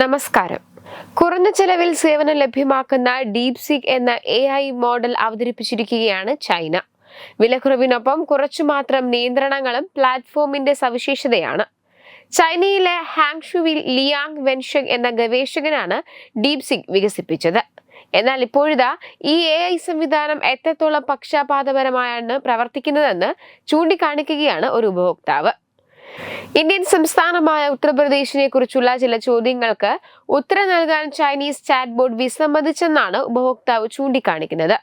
നമസ്കാരം. കുറഞ്ഞ ചെലവിൽ സേവനം ലഭ്യമാക്കുന്ന ഡീപ് സിക് എന്ന എ ഐ മോഡൽ അവതരിപ്പിച്ചിരിക്കുകയാണ് ചൈന. വിലക്കുറവിനൊപ്പം കുറച്ചു മാത്രം നിയന്ത്രണങ്ങളും പ്ലാറ്റ്ഫോമിന്റെ സവിശേഷതയാണ്. ചൈനയിലെ ഹാങ്ഷുവിൽ ലിയാങ് വെൻഷെങ് എന്ന ഗവേഷകനാണ് ഡീപ് സിക് വികസിപ്പിച്ചത്. എന്നാൽ ഇപ്പോഴിതാ ഈ എ ഐ സംവിധാനം എത്രത്തോളം പക്ഷപാതപരമായാണ് പ്രവർത്തിക്കുന്നതെന്ന് ചൂണ്ടിക്കാണിക്കുകയാണ് ഒരു ഉപഭോക്താവ്. ഇന്ത്യൻ സംസ്ഥാനമായ ഉത്തർപ്രദേശിനെ കുറിച്ചുള്ള ചില ചോദ്യങ്ങൾക്ക് ഉത്തരം നൽകാൻ ചൈനീസ് ചാറ്റ് ബോർഡ് വിസമ്മതിച്ചെന്നാണ് ഉപഭോക്താവ് ചൂണ്ടിക്കാണിക്കുന്നത്.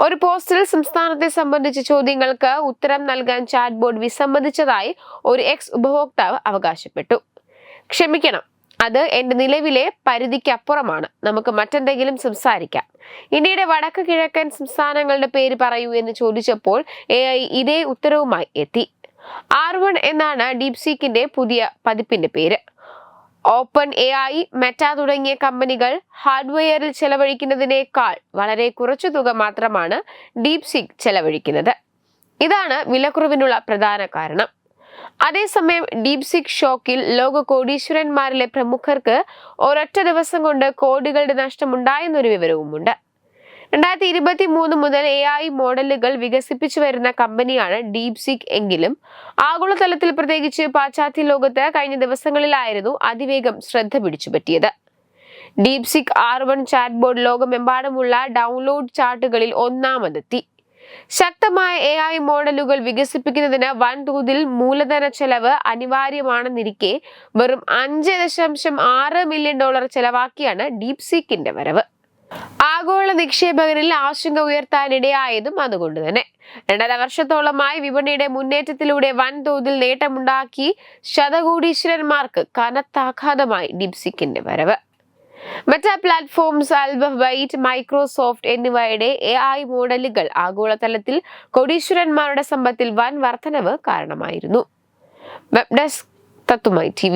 ഒരു പോസ്റ്റിൽ സംസ്ഥാനത്തെ സംബന്ധിച്ച ചോദ്യങ്ങൾക്ക് ഉത്തരം നൽകാൻ ചാറ്റ് ബോർഡ് വിസമ്മതിച്ചതായി ഒരു എക്സ് ഉപഭോക്താവ് അവകാശപ്പെട്ടു. ക്ഷമിക്കണം അത് എന്റെ നിലവിലെ പരിധിക്കപ്പുറമാണ്. നമുക്ക് മറ്റെന്തെങ്കിലും സംസാരിക്കാം. ഇന്ത്യയുടെ വടക്ക് കിഴക്കൻ സംസ്ഥാനങ്ങളുടെ പേര് പറയൂ എന്ന് ചോദിച്ചപ്പോൾ എ ഇതേ ഉത്തരവുമായി എത്തി. ആർ വൺ എന്നാണ് ഡീപ്സീക്കിന്റെ പുതിയ പതിപ്പിന്റെ പേര്. ഓപ്പൺ എ ഐ മെറ്റ തുടങ്ങിയ കമ്പനികൾ ഹാർഡ്വെയറിൽ ചെലവഴിക്കുന്നതിനേക്കാൾ വളരെ കുറച്ചു തുക മാത്രമാണ് ഡീപ് സീക്ക് ചെലവഴിക്കുന്നത്. ഇതാണ് വിലക്കുറവിനുള്ള പ്രധാന കാരണം. അതേസമയം ഡീപ് സിക് ഷോക്കിൽ ലോക കോടീശ്വരന്മാരിലെ പ്രമുഖർക്ക് ഒരൊറ്റ ദിവസം കൊണ്ട് കോടികളുടെ നഷ്ടമുണ്ടായെന്നൊരു വിവരവുമുണ്ട്. രണ്ടായിരത്തി ഇരുപത്തി മൂന്ന് മുതൽ എ ഐ മോഡലുകൾ വികസിപ്പിച്ചു വരുന്ന കമ്പനിയാണ് ഡീപ് സിക് എങ്കിലും. ആഗോളതലത്തിൽ പ്രത്യേകിച്ച് പാശ്ചാത്യ ലോകത്ത് കഴിഞ്ഞ ദിവസങ്ങളിലായിരുന്നു അതിവേഗം ശ്രദ്ധ പിടിച്ചുപറ്റിയത്. DeepSeek R one chatbot ലോകമെമ്പാടുമുള്ള ഡൗൺലോഡ് ചാർട്ടുകളിൽ ഒന്നാമതെത്തി. ശക്തമായ എ ഐ മോഡലുകൾ വികസിപ്പിക്കുന്നതിന് വൻതോതിൽ മൂലധന ചെലവ് അനിവാര്യമാണെന്നിരിക്കെ വെറും അഞ്ച് ദശാംശം ആറ് മില്യൺ ഡോളർ ചെലവാക്കിയാണ് ഡീപ് സീക്കിന്റെ വരവ്. ആഗോള നിക്ഷേപകരിൽ ആശങ്ക ഉയർത്താനിടയായതും അതുകൊണ്ട് തന്നെ. രണ്ടര വർഷത്തോളമായി വിപണിയുടെ മുന്നേറ്റത്തിലൂടെ വൻതോതിൽ നേട്ടമുണ്ടാക്കി ശതകോടീശ്വരന്മാർക്ക് കനത്താഘാതമായി ഡിപ്സിക്കിന്റെ വരവ്. മെറ്റ പ്ലാറ്റ്ഫോംസ് ആൽബബൈറ്റ് മൈക്രോസോഫ്റ്റ് എന്നിവയുടെ എ ഐ മോഡലുകൾ ആഗോളതലത്തിൽ കോടീശ്വരന്മാരുടെ സമ്പത്തിൽ വൻ വർധനവ് കാരണമായിരുന്നു. Web desk തത്തുമായി T